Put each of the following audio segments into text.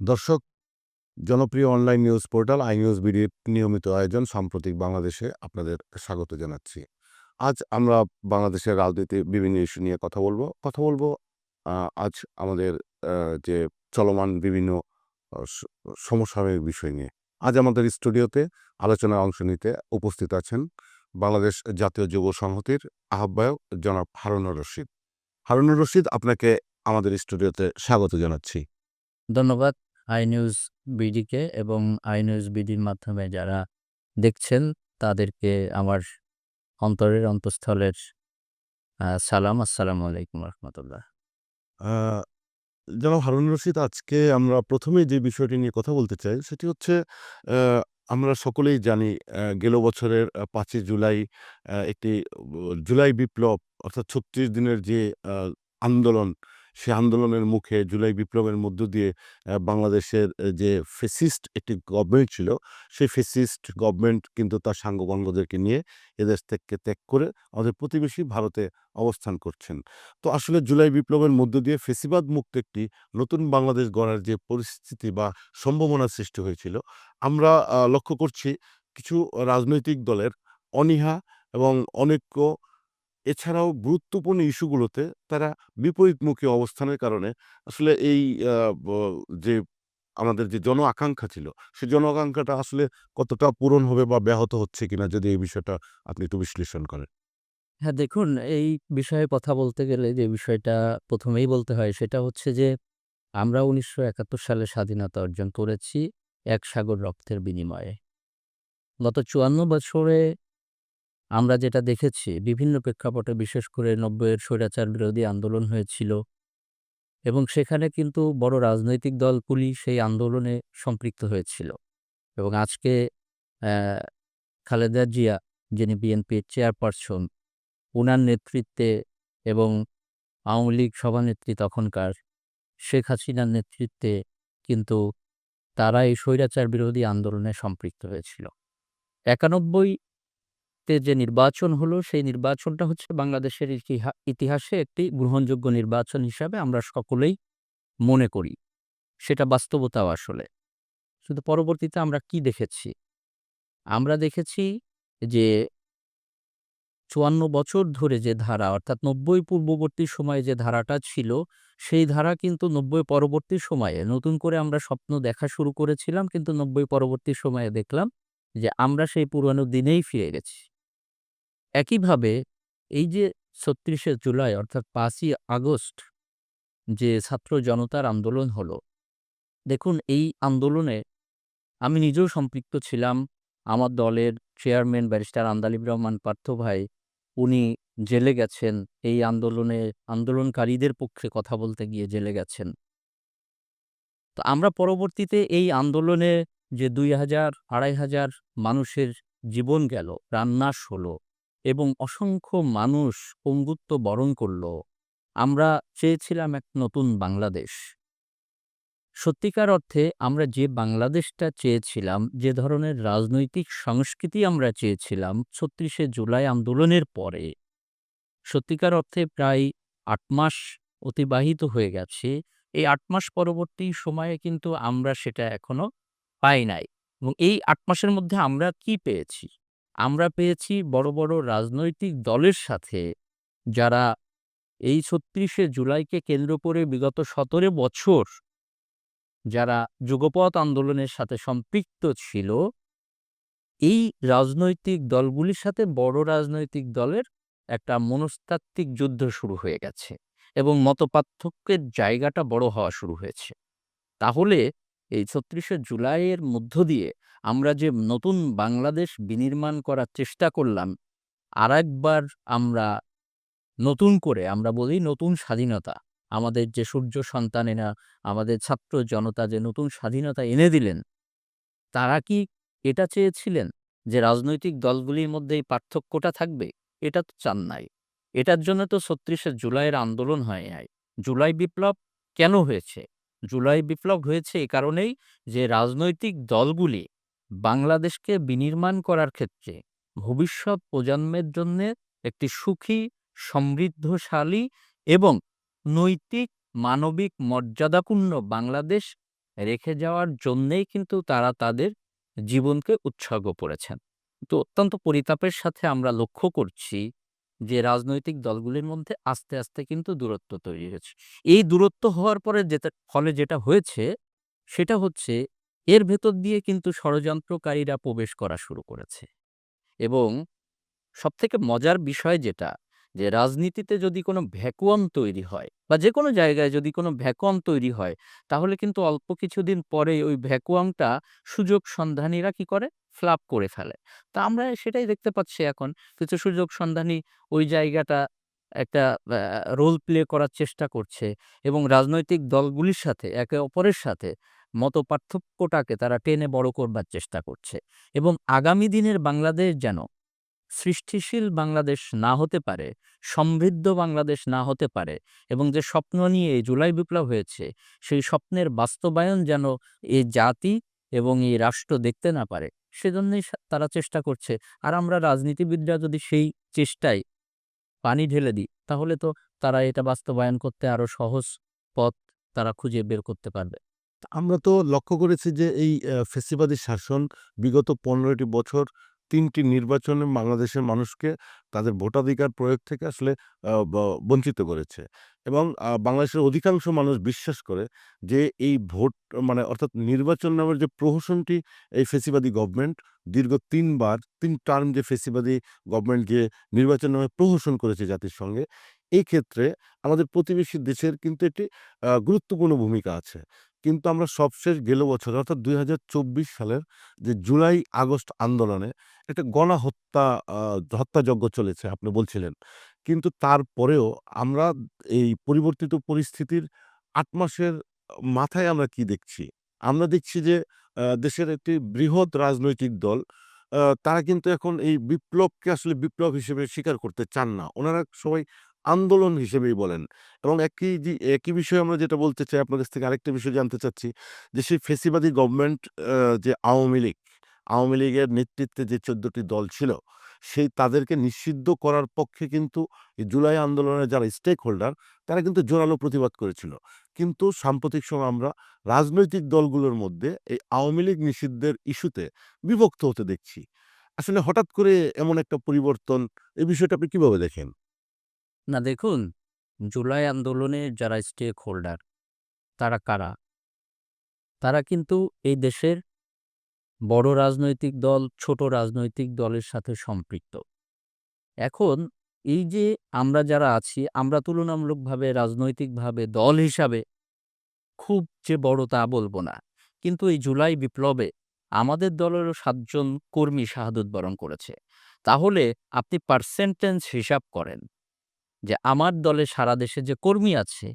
দর্শক, জনপ্রিয় online news portal I news বিডির নিয়মিত আয়োজন সাম্প্রতিক বাংলাদেশে আপনাদের স্বাগত জানাচ্ছি। আজ আমরা বাংলাদেশের রাজনীতি বিভিন্ন ইস্যু নিয়ে কথা বলব। কথা বলব আজ আমাদের যে চলমান বিভিন্ন সমসাময়িক বিষয় নিয়ে। আজ আমাদের স্টুডিওতে আলোচনায় অংশ নিতে উপস্থিত আছেন বাংলাদেশ জাতীয় যুব সংহতির আহ্বায়ক জনাব হারুনুর রশিদ। হারুনুর রশিদ, আপনাকে আমাদের স্টুডিওতে স্বাগত জানাচ্ছি। ধন্যবাদ। আই নিউজ বিডিকে এবং আই নিউজ বিডির মাধ্যমে যারা দেখছেন, তাদেরকে আমার অন্তরের অন্তঃস্থলের সালাম। আসসালামু আলাইকুম রহমতুল্লাহ। জনাব হারুন রশিদ, আজকে আমরা প্রথমে যে বিষয়টি নিয়ে কথা বলতে চাই, সেটি হচ্ছে আমরা সকলেই জানি গেল বছরের পাঁচই জুলাই একটি জুলাই বিপ্লব, অর্থাৎ ছত্রিশ দিনের যে আন্দোলন সে আন্দোলনের মুখে, জুলাই বিপ্লবের মধ্য দিয়ে বাংলাদেশের যে ফেসিস্ট একটি গভর্নমেন্ট ছিল, সেই ফেসিস্ট গভর্নমেন্ট কিন্তু তার সাঙ্গবঙ্গদেরকে নিয়ে এদেশ থেকে ত্যাগ করে আমাদের প্রতিবেশী ভারতে অবস্থান করছেন। তো আসলে জুলাই বিপ্লবের মধ্য দিয়ে ফেসিবাদ মুক্ত একটি নতুন বাংলাদেশ গড়ার যে পরিস্থিতি বা সম্ভাবনা সৃষ্টি হয়েছিল, আমরা লক্ষ্য করছি কিছু রাজনৈতিক দলের অনীহা এবং অনৈক্য এছাড়াও গুরুত্বপূর্ণ ইস্যুগুলোতে তারা বিপরীতমুখী অবস্থানের কারণে আসলে এই যে আমাদের যে জন আকাঙ্ক্ষা ছিল সেই জন আকাঙ্ক্ষাটা আসলে কতটা পূরণ হবে বা ব্যাহত হচ্ছে কিনা যদি এই বিষয়টা আপনি একটু বিশ্লেষণ করেন। হ্যাঁ দেখুন, এই বিষয়ে কথা বলতে গেলে যে বিষয়টা প্রথমেই বলতে হয় সেটা হচ্ছে যে, আমরা উনিশশো একাত্তর সালে স্বাধীনতা অর্জন করেছি এক সাগর রক্তের বিনিময়ে। গত চুয়ান্ন বছরে আমরা যেটা দেখেছি, বিভিন্ন প্রেক্ষাপটে বিশেষ করে নব্বইয়ের স্বৈরাচার বিরোধী আন্দোলন হয়েছিল এবং সেখানে কিন্তু বড় রাজনৈতিক দলগুলি সেই আন্দোলনে সম্পৃক্ত হয়েছিল এবং আজকে খালেদা জিয়া, যিনি বিএনপির চেয়ারপারসন, উনার নেতৃত্বে এবং আওয়ামী লীগ সভানেত্রী তখনকার শেখ হাসিনার নেতৃত্বে কিন্তু তারা এই স্বৈরাচার বিরোধী আন্দোলনে সম্পৃক্ত হয়েছিল। একানব্বইতে যে নির্বাচন হলো, সেই নির্বাচনটা হচ্ছে বাংলাদেশের ইতিহাসে একটি গ্রহণযোগ্য নির্বাচন হিসাবে আমরা সকলেই মনে করি। সেটা বাস্তবতাও আসলে। শুধু পরবর্তীতে আমরা কি দেখেছি? আমরা দেখেছি যে চুয়ান্ন বছর ধরে যে ধারা, অর্থাৎ নব্বই পূর্ববর্তী সময়ে যে ধারাটা ছিল, সেই ধারা কিন্তু নব্বই পরবর্তী সময়ে, নতুন করে আমরা স্বপ্ন দেখা শুরু করেছিলাম, কিন্তু নব্বই পরবর্তী সময়ে দেখলাম যে আমরা সেই পুরনো দিনেই ফিরে গেছি। একইভাবে এই যে ছত্রিশে জুলাই অর্থাৎ পাঁচই আগস্ট যে ছাত্র জনতার আন্দোলন হলো, দেখুন এই আন্দোলনে আমি নিজেও সম্পৃক্ত ছিলাম। আমার দলের চেয়ারম্যান ব্যারিস্টার আন্দালিব রহমান পার্থ ভাই, উনি জেলে গেছেন। এই আন্দোলনে আন্দোলনকারীদের পক্ষে কথা বলতে গিয়ে জেলে গেছেন। তো আমরা পরবর্তীতে এই আন্দোলনে যে দুই হাজার, আড়াই হাজার মানুষের জীবন গেল প্রাণনাশ হলো এবং অসংখ্য মানুষ পঙ্গুত্ব বরণ করল। আমরা চেয়েছিলাম এক নতুন বাংলাদেশ। সত্যিকার অর্থে আমরা যে বাংলাদেশটা চেয়েছিলাম, যে ধরনের রাজনৈতিক সংস্কৃতি আমরা চেয়েছিলাম ছত্রিশে জুলাই আন্দোলনের পরে, সত্যিকার অর্থে প্রায় আট মাস অতিবাহিত হয়ে গেছে। এই আট মাস পরবর্তী সময়ে কিন্তু আমরা সেটা এখনও পাই নাই। এবং এই আট মাসের মধ্যে আমরা কি পেয়েছি? আমরা পেয়েছি বড় বড় রাজনৈতিক দলের সাথে যারা এই ছত্রিশে জুলাইকে কেন্দ্র করে বিগত সতেরো বছর যারা যুগপৎ আন্দোলনের সাথে সম্পৃক্ত ছিল, এই রাজনৈতিক দলগুলির সাথে বড় রাজনৈতিক দলের একটা মনস্তাত্ত্বিক যুদ্ধ শুরু হয়ে গেছে এবং মতপার্থক্যের জায়গাটা বড় হওয়া শুরু হয়েছে। তাহলে এই ছত্রিশে জুলাইয়ের মধ্য দিয়ে আমরা যে নতুন বাংলাদেশ বিনির্মাণ করার চেষ্টা করলাম আর একবার আমরা নতুন করে, আমরা বলি নতুন স্বাধীনতা, আমাদের যে সূর্য সন্তানেরা আমাদের ছাত্র জনতা যে নতুন স্বাধীনতা এনে দিলেন, তারা কি এটা চেয়েছিলেন যে রাজনৈতিক দলগুলির মধ্যে এই পার্থক্যটা থাকবে? এটা তো চান নাই। এটার জন্য তো ছত্রিশে জুলাইয়ের আন্দোলন হয় নাই। জুলাই বিপ্লব কেন হয়েছে? জুলাই বিপ্লব হয়েছে এ কারণেই যে রাজনৈতিক দলগুলি বাংলাদেশকে বিনির্মাণ করার ক্ষেত্রে ভবিষ্যৎ প্রজন্মের জন্য একটি সুখী, সমৃদ্ধশালী এবং নৈতিক, মানবিক মর্যাদাপূর্ণ বাংলাদেশ রেখে যাওয়ার জন্যেই কিন্তু তারা তাদের জীবনকে উৎসর্গ করেছেন। তো অত্যন্ত পরিতাপের সাথে আমরা লক্ষ্য করছি যে রাজনৈতিক দলগুলির মধ্যে আস্তে, আস্তে কিন্তু দূরত্ব তৈরি হয়েছে। এই দূরত্ব হওয়ার পরে যেটা ফলে যেটা হয়েছে সেটা হচ্ছে এর ভেতর দিয়ে কিন্তু ষড়যন্ত্রকারীরা প্রবেশ করা শুরু করেছে। এবং সবথেকে মজার বিষয় যেটা যে রাজনীতিতে যদি কোনো ভ্যাকুয়াম তৈরি হয় বা যেকোনো জায়গায় যদি কোনো ভ্যাকুয়াম তৈরি হয় তাহলে কিন্তু অল্প কিছুদিন পরে ওই ভ্যাকুয়ামটা সুযোগ সন্ধানীরা কি করে ফ্লাপ করে ফেলে। তা আমরা সেটাই দেখতে পাচ্ছি এখন কিছু সুযোগ সন্ধানী ওই জায়গাটা একটা রোল প্লে করার চেষ্টা করছে এবং রাজনৈতিক দলগুলির সাথে একে অপরের সাথে মতপার্থক্যটাকে তারা টেনে বড় করবার চেষ্টা করছে এবং আগামী দিনের বাংলাদেশ যেন সৃষ্টিশীল বাংলাদেশ না হতে পারে, সমৃদ্ধ বাংলাদেশ না হতে পারে এবং যে স্বপ্ন নিয়ে জুলাই বিপ্লব হয়েছে সেই স্বপ্নের বাস্তবায়ন যেন এই জাতি এবং এই রাষ্ট্র দেখতে না পারে সেজন্যই তারা চেষ্টা করছে। আর আমরা রাজনীতিবিদরা যদি সেই চেষ্টায় পানি ঢেলে দিই, তাহলে তো তারা এটা বাস্তবায়ন করতে আরও সহজ পথ তারা খুঁজে বের করতে পারবে। আমরা তো লক্ষ্য করেছি যে এই ফেসিবাদী শাসন বিগত পনেরোটি বছর ৩ টি নির্বাচনে বাংলাদেশের মানুষকে তাদের ভোটাধিকার প্রয়োগ থেকে আসলে বঞ্চিত করেছে। এবং বাংলাদেশের অধিকাংশ মানুষ বিশ্বাস করে যে এই ভোট মানে অর্থাৎ নির্বাচন নামের যে প্রহসনটি এই ফ্যাসিবাদী গভর্নমেন্ট দীর্ঘ তিনবার তিন টার্ম যে ফ্যাসিবাদী গভর্নমেন্ট যে নির্বাচন নামে প্রহসন করেছে জাতির সঙ্গে, এই ক্ষেত্রে আমাদের প্রতিবেশী দেশের কিন্তু একটি গুরুত্বপূর্ণ ভূমিকা আছে। কিন্তু আমরা সবশেষ গেল বছর, অর্থাৎ ২০২৪ সালের যে জুলাই-আগস্ট আন্দোলনে একটা গণহত্যা হত্যাযজ্ঞ চলেছে, আপনি বলছিলেন। কিন্তু তারপরেও আমরা এই পরিবর্তিত পরিস্থিতির আট মাসের মাথায় আমরা কি দেখছি? আমরা দেখছি যে দেশের একটি বৃহৎ রাজনৈতিক দল তারা কিন্তু এখন এই বিপ্লবকে আসলে বিপ্লব হিসেবে স্বীকার করতে চান না। ওনারা সবাই আন্দোলন হিসেবেই বলেন। এবং একই যে একই বিষয়ে আমরা যেটা বলতে চাই আপনার কাছ থেকে আরেকটা বিষয় জানতে চাচ্ছি যে সেই ফ্যাসিবাদী গভর্নমেন্ট যে আওয়ামী লীগ, আওয়ামী লীগের নেতৃত্বে যে ১৪ টি দল ছিল, সেই তাদেরকে নিষিদ্ধ করার পক্ষে কিন্তু জুলাই আন্দোলনের যারা স্টেক হোল্ডার তারা কিন্তু জোরালো প্রতিবাদ করেছিল। কিন্তু সাম্প্রতিক সময় আমরা রাজনৈতিক দলগুলোর মধ্যে এই আওয়ামী লীগ নিষিদ্ধের ইস্যুতে বিভক্ত হতে দেখছি। আসলে হঠাৎ করে এমন একটা পরিবর্তন এই বিষয়টা আপনি কীভাবে দেখেন? না দেখুন, জুলাই আন্দোলনে যারা স্টেক হোল্ডার তারা কারা? তারা কিন্তু এই দেশের বড় রাজনৈতিক দল, ছোট রাজনৈতিক দলের সাথে সম্পৃক্ত। এখন এই যে আমরা যারা আছি আমরা তুলনামূলকভাবে রাজনৈতিকভাবে দল হিসাবে খুব যে বড় তা বলব না। কিন্তু এই জুলাই বিপ্লবে আমাদের দলেরও সাতজন কর্মী শাহাদত বরণ করেছে। তাহলে আপনি পার্সেন্টেজ হিসাব করেন যে আমার দলে সারা দেশে যে কর্মী আছে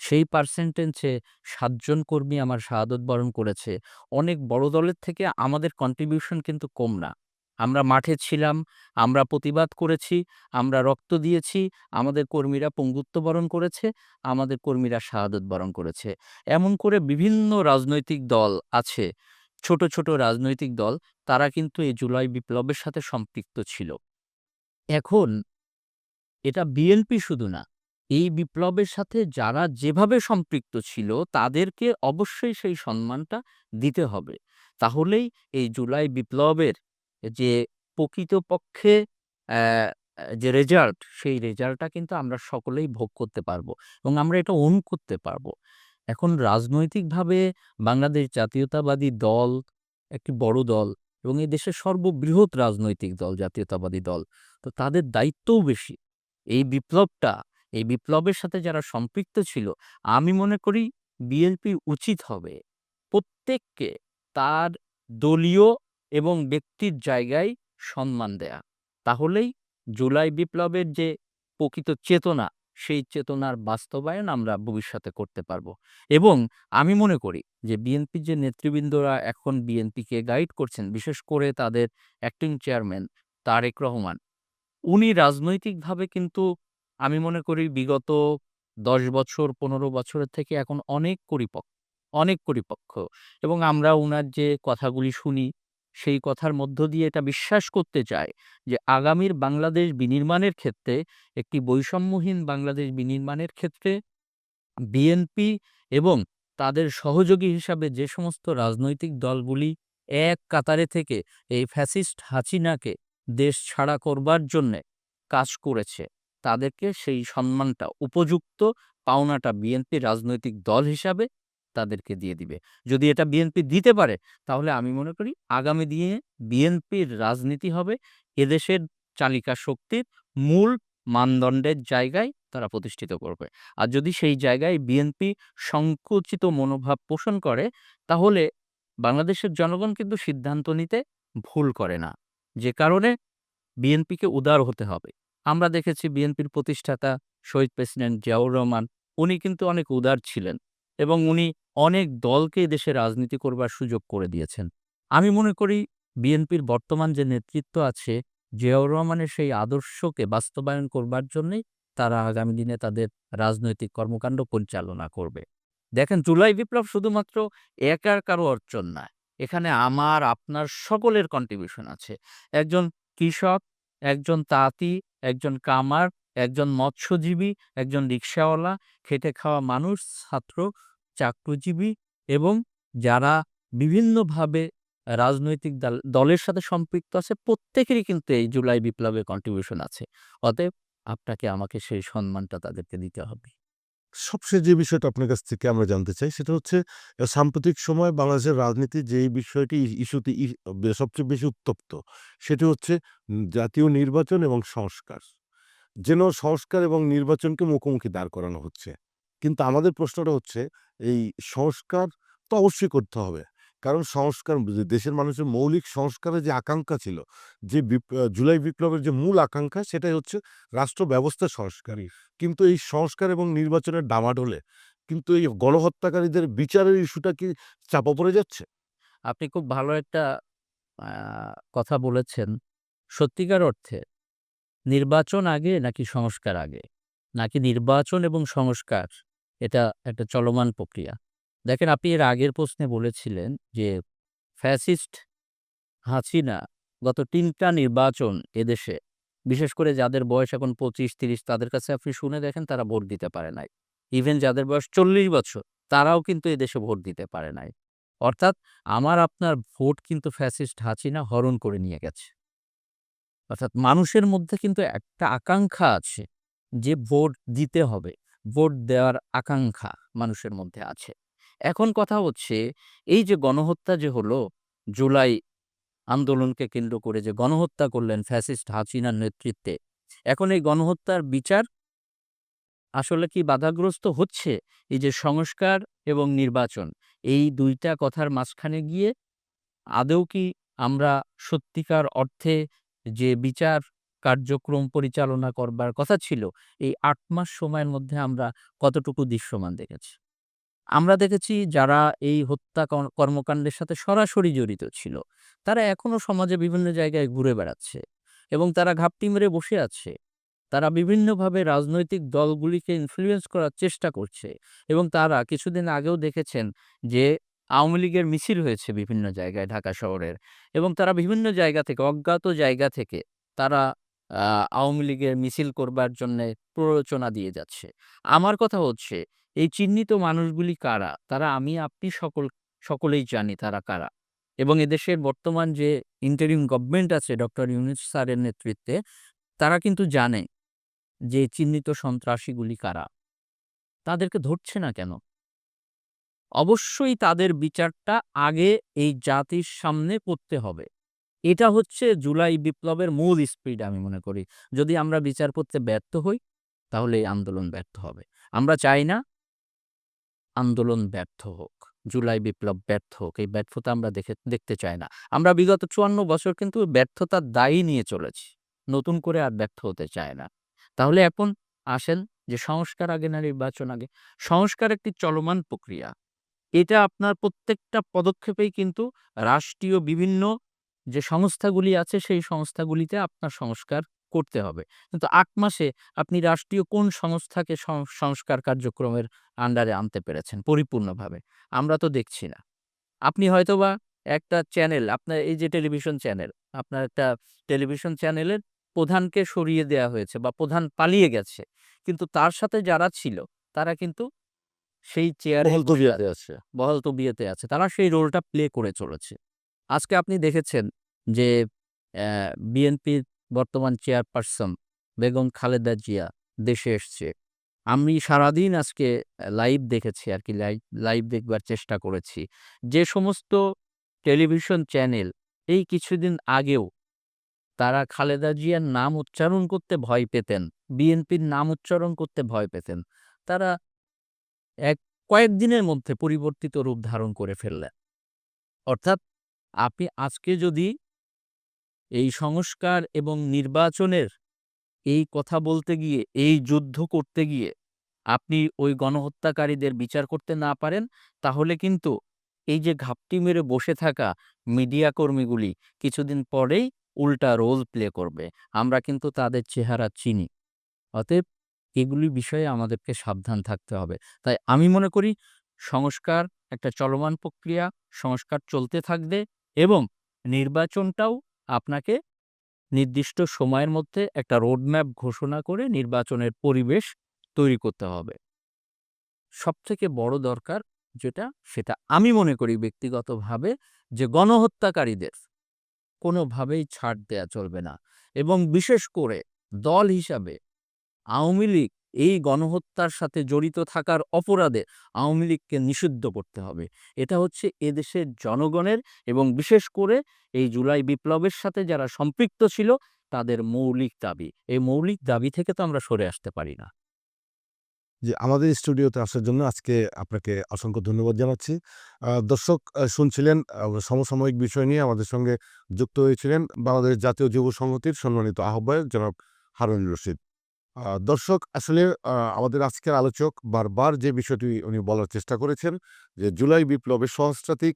সেই পার্সেন্টেজে সাতজন কর্মী আমার শাহাদত বরণ করেছে। অনেক বড় দলের থেকে আমাদের কন্ট্রিবিউশন কিন্তু কম না। আমরা মাঠে ছিলাম, আমরা প্রতিবাদ করেছি, আমরা রক্ত দিয়েছি, আমাদের কর্মীরা পঙ্গুত্ব বরণ করেছে, আমাদের কর্মীরা শাহাদত বরণ করেছে। এমন করে বিভিন্ন রাজনৈতিক দল আছে, ছোট, ছোট রাজনৈতিক দল তারা কিন্তু এই জুলাই বিপ্লবের সাথে সম্পৃক্ত ছিল। এখন এটা বিএনপি শুধু না, এই বিপ্লবের সাথে যারা যেভাবে সম্পৃক্ত ছিল তাদেরকে অবশ্যই সেই সম্মানটা দিতে হবে। তাহলেই এই জুলাই বিপ্লবের যে প্রকৃতপক্ষে যে রেজাল্ট সেই রেজাল্টটা কিন্তু আমরা সকলেই ভোগ করতে পারব এবং আমরা এটা ওন করতে পারব। এখন রাজনৈতিকভাবে বাংলাদেশ জাতীয়তাবাদী দল একটি বড় দল এবং এই দেশের সর্ববৃহৎ রাজনৈতিক দল জাতীয়তাবাদী দল। তো তাদের দায়িত্বও বেশি। এই বিপ্লবটা, এই বিপ্লবের সাথে যারা সম্পৃক্ত ছিল আমি মনে করি বিএনপির উচিত হবে প্রত্যেককে তার দলীয় এবং ব্যক্তির জায়গায় সম্মান দেয়া। তাহলেই জুলাই বিপ্লবের যে প্রকৃত চেতনা, সেই চেতনার বাস্তবায়ন আমরা ভবিষ্যতে করতে পারব এবং আমি মনে করি যে বিএনপির যে নেতৃবৃন্দরা এখন বিএনপিকে গাইড করছেন, বিশেষ করে তাদের অ্যাক্টিং চেয়ারম্যান তারেক রহমান, উনি রাজনৈতিকভাবে কিন্তু আমি মনে করি বিগত ১০ বছর ১৫ বছরের থেকে এখন অনেক পরিপক্ক, অনেক পরিপক্ক। এবং আমরা উনার যে কথাগুলি শুনি সেই কথার মধ্য দিয়ে এটা বিশ্বাস করতে চাই যে আগামীর বাংলাদেশ বিনির্মাণের ক্ষেত্রে একটি বৈষম্যহীন বাংলাদেশ বিনির্মাণের ক্ষেত্রে বিএনপি এবং তাদের সহযোগী হিসাবে যে সমস্ত রাজনৈতিক দলগুলি এক কাতারে থেকে এই ফ্যাসিস্ট হাসিনাকে দেশ ছাড়া করবার জন্যে কাজ করেছে। তাদেরকে সেই সম্মানটা, উপযুক্ত পাওনাটা বিএনপি রাজনৈতিক দল হিসাবে তাদেরকে দিয়ে দিবে। যদি এটা বিএনপি দিতে পারে, তাহলে আমি মনে করি আগামী দিনে বিএনপির রাজনীতি হবে এদেশের চালিকা শক্তির মূল মানদণ্ডের জায়গায় তারা প্রতিষ্ঠিত করবে। আর যদি সেই জায়গায় বিএনপি সংকুচিত মনোভাব পোষণ করে, তাহলে বাংলাদেশের জনগণ কিন্তু সিদ্ধান্ত নিতে ভুল করে না। যে কারণে বিএনপিকে উদার হতে হবে। আমরা দেখেছি বিএনপির প্রতিষ্ঠাতা শহীদ প্রেসিডেন্ট জিয়াউর রহমান, উনি কিন্তু অনেক উদার ছিলেন এবং উনি অনেক দলকে দেশে রাজনীতি করবার সুযোগ করে দিয়েছেন। আমি মনে করি বিএনপির বর্তমান যে নেতৃত্ব আছে, জিয়াউর রহমানের সেই আদর্শকে বাস্তবায়ন করবার জন্যই তারা আগামী দিনে তাদের রাজনৈতিক কর্মকাণ্ড পরিচালনা করবে। দেখেন, জুলাই বিপ্লব শুধুমাত্র একার কারও অর্জন না এখানে আমার, আপনার সকলের কন্ট্রিবিউশন আছে। একজন কৃষক, একজন তাঁতি, একজন কামার, একজন মৎস্যজীবী, একজন রিক্সাওয়ালা, খেটে খাওয়া মানুষ, ছাত্র, চাকরিজীবী এবং যারা বিভিন্নভাবে রাজনৈতিক দল- দলের সাথে সম্পৃক্ত আছে, প্রত্যেকেরই কিন্তু এই জুলাই বিপ্লবে কন্ট্রিবিউশন আছে। অতএব আপনাকে আমাকে সেই সম্মানটা তাদেরকে দিতে হবে। সবচেয়ে যে বিষয়টা আপনার কাছ থেকে আমরা জানতে চাই, সেটা হচ্ছে সাম্প্রতিক সময় বাংলাদেশের রাজনীতি যেই বিষয়টি ইস্যুতে সবচেয়ে বেশি উত্তপ্ত, সেটি হচ্ছে জাতীয় নির্বাচন এবং সংস্কার। যেন সংস্কার এবং নির্বাচনকে মুখোমুখি দাঁড় করানো হচ্ছে। কিন্তু আমাদের প্রশ্নটা হচ্ছে, এই সংস্কার তো অবশ্যই করতে হবে। কারণ সংস্কার দেশের মানুষের মৌলিক সংস্কারের যে আকাঙ্ক্ষা ছিল, যে জুলাই বিপ্লবের যে মূল আকাঙ্ক্ষা সেটাই হচ্ছে রাষ্ট্র ব্যবস্থা সংস্কারই। কিন্তু এই সংস্কার এবং নির্বাচনের ডামাডোলে কিন্তু এই গণহত্যাকারীদের বিচারের ইস্যুটা কি চাপা পড়ে যাচ্ছে? আপনি খুব ভালো একটা কথা বলেছেন। সত্যিকার অর্থে নির্বাচন আগে নাকি সংস্কার আগে? নাকি নির্বাচন এবং সংস্কার এটা একটা চলমান প্রক্রিয়া? দেখেন, আপনি এর আগের প্রশ্নে বলেছিলেন যে, ফ্যাসিস্ট হাসিনা গত ৩ টা নির্বাচন এদেশে, বিশেষ করে যাদের বয়স এখন ২৫-৩০ তাদের কাছে আপনি শুনে দেখেন তারা ভোট দিতে পারে নাই। ইভেন যাদের বয়স ৪০ বছর, তারাও কিন্তু এদেশে ভোট দিতে পারে নাই। অর্থাৎ আমার, আপনার ভোট কিন্তু ফ্যাসিস্ট হাসিনা হরণ করে নিয়ে গেছে। অর্থাৎ মানুষের মধ্যে কিন্তু একটা আকাঙ্ক্ষা আছে যে, ভোট দিতে হবে। ভোট দেওয়ার আকাঙ্ক্ষা মানুষের মধ্যে আছে। এখন কথা হচ্ছে এই যে গণহত্যা যে হলো, জুলাই আন্দোলনকে কেন্দ্র করে যে গণহত্যা করলেন ফ্যাসিস্ট হাসিনার নেতৃত্বে, এখন এই গণহত্যার বিচার আসলে কি বাধাগ্রস্ত হচ্ছে? এই যে সংস্কার এবং নির্বাচন এই দুইটা কথার মাঝখানে গিয়ে আদৌ কি আমরা সত্যিকার অর্থে যে বিচার কার্যক্রম পরিচালনা করবার কথা ছিল, এই আট মাস সময়ের মধ্যে আমরা কতটুকু দৃশ্যমান দেখেছি? আমরা দেখেছি যারা এই হত্যা কর্মকাণ্ডের সাথে সরাসরি জড়িত ছিল, তারা এখনও সমাজে বিভিন্ন জায়গায় ঘুরে বেড়াচ্ছে এবং তারা ঘাপটি মেরে বসে আছে। তারা বিভিন্নভাবে রাজনৈতিক দলগুলিকে ইনফ্লুয়েন্স করার চেষ্টা করছে এবং তারা কিছুদিন আগেও দেখেছেন যে আওয়ামী লীগের মিছিল হয়েছে বিভিন্ন জায়গায় ঢাকা শহরের এবং তারা বিভিন্ন জায়গা থেকে অজ্ঞাত জায়গা থেকে তারা আওয়ামী লীগের মিছিল করবার জন্যে প্ররোচনা দিয়ে যাচ্ছে। আমার কথা হচ্ছে এই চিহ্নিত মানুষগুলি কারা? তারা আমি আপনি সকল সকলেই জানি তারা কারা এবং এদেশের বর্তমান যে ইন্টারিম গভর্নমেন্ট আছে ডক্টর ইউনূস স্যারের নেতৃত্বে, তারা কিন্তু জানে যে চিহ্নিত সন্ত্রাসীগুলি কারা। তাদেরকে ধরছে না কেন? অবশ্যই তাদের বিচারটা আগে এই জাতির সামনে করতে হবে। এটা হচ্ছে জুলাই বিপ্লবের মূল স্পিড আমি মনে করি। যদি আমরা বিচার করতে ব্যর্থ হই, তাহলে এই আন্দোলন ব্যর্থ হবে। আমরা চাই না আন্দোলন ব্যর্থ হোক। জুলাই বিপ্লব ব্যর্থ হোক। এই ব্যর্থতা আমরা দেখে দেখতে চাই না। আমরা বিগত ৫৪ বছর কিন্তু ব্যর্থতার দায়ী নিয়ে চলেছি। নতুন করে আর ব্যর্থ হতে চায় না। তাহলে এখন আসেন যে সংস্কার আগে না নির্বাচন আগে? সংস্কার একটি চলমান প্রক্রিয়া। এটা আপনার প্রত্যেকটা পদক্ষেপেই কিন্তু রাষ্ট্রীয় বিভিন্ন যে সংস্থাগুলি আছে সেই সংস্থাগুলিতে আপনার সংস্কার করতে হবে। কিন্তু ৮ মাসে আপনি রাষ্ট্রীয় কোন সংস্থাকে সংস্কার কার্যক্রমের আন্ডারে আনতে পেরেছেন পরিপূর্ণভাবে? আমরা তো দেখছি না। আপনি হয়তোবা একটা চ্যানেল আপনার এই যে টেলিভিশন চ্যানেল, আপনার একটা টেলিভিশন চ্যানেলের প্রধানকে সরিয়ে দেয়া হয়েছে বা প্রধান পালিয়ে গেছে। কিন্তু তার সাথে যারা ছিল তারা কিন্তু সেই চেয়ারে বহাল তবিয়তে আছে। তারা সেই রোলটা প্লে করে চলেছে। আজকে আপনি দেখেছেন যে বিএনপির বর্তমান চেয়ারপারসন বেগম খালেদা জিয়া দেশে এসছে। আমি সারাদিন আজকে লাইভ দেখেছি আরকি লাইভ লাইভ দেখবার চেষ্টা করেছি। যে সমস্ত টেলিভিশন চ্যানেল এই কিছুদিন আগেও তারা খালেদা জিয়ার নাম উচ্চারণ করতে ভয় পেতেন, বিএনপির নাম উচ্চারণ করতে ভয় পেতেন। তারা এক কয়েকদিনের মধ্যে পরিবর্তিত রূপ ধারণ করে ফেললেন। অর্থাৎ আপনি আজকে যদি এই সংস্কার এবং নির্বাচনের এই কথা বলতে গিয়ে, এই যুদ্ধ করতে গিয়ে আপনি ওই গণহত্যাকারীদের বিচার করতে না পারেন, তাহলে কিন্তু এই যে ঘাপটি মেরে বসে থাকা মিডিয়া কর্মীগুলি কিছুদিন পরেই উল্টা রোল প্লে করবে। আমরা কিন্তু তাদের চেহারা চিনি। অতএব এগুলি বিষয়ে আমাদেরকে সাবধান থাকতে হবে। তাই আমি মনে করি সংস্কার একটা চলমান প্রক্রিয়া, সংস্কার চলতে থাকবে এবং নির্বাচনটাও আপনাকে নির্দিষ্ট সময়ের মধ্যে একটা রোডম্যাপ ঘোষণা করে নির্বাচনের পরিবেশ তৈরি করতে হবে। সবথেকে বড় দরকার যেটা, সেটা আমি মনে করি ব্যক্তিগতভাবে যে গণহত্যাকারীদের কোনোভাবেই ছাড় দেয়া চলবে না এবং বিশেষ করে দল হিসাবে আওয়ামী লীগ এই গণহত্যার সাথে জড়িত থাকার অপরাধে আওয়ামী লীগকে নিষিদ্ধ করতে হবে। এটা হচ্ছে এদেশের জনগণের এবং বিশেষ করে এই জুলাই বিপ্লবের সাথে যারা সম্পৃক্ত ছিল, তাদের মৌলিক দাবি। এই মৌলিক দাবি থেকে তো আমরা সরে আসতে পারি না। যে আমাদের স্টুডিওতে আসার জন্য আজকে আপনাকে অসংখ্য ধন্যবাদ জানাচ্ছি। দর্শক শুনছিলেন সমসাময়িক বিষয় নিয়ে আমাদের সঙ্গে যুক্ত হয়েছিলেন বাংলাদেশ জাতীয় যুব সংহতির সম্মানিত আহ্বায়ক জনাব হারুন রশিদ। দর্শক আসলে আমাদের আজকের আলোচক বারবার যে বিষয়টি উনি বলার চেষ্টা করেছেন যে জুলাই বিপ্লবের সহস্রাধিক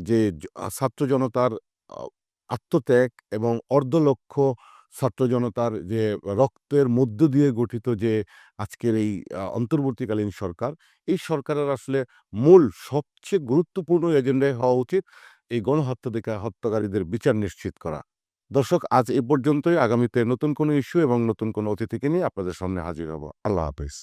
যে ছাত্র জনতার আত্মত্যাগ এবং অর্ধলক্ষ ছাত্র জনতার যে রক্তের মধ্য দিয়ে গঠিত যে আজকের এই অন্তর্বর্তীকালীন সরকার, এই সরকারের আসলে মূল সবচেয়ে গুরুত্বপূর্ণ এজেন্ডাই হওয়া উচিত এই গণহত্যাধিকার হত্যাকারীদের বিচার নিশ্চিত করা। দর্শক, আজ এ পর্যন্তই। আগামীতে নতুন কোনো ইস্যু এবং নতুন কোনো অতিথিকে নিয়ে আপনাদের সামনে হাজির হব। আল্লাহ হাফেজ।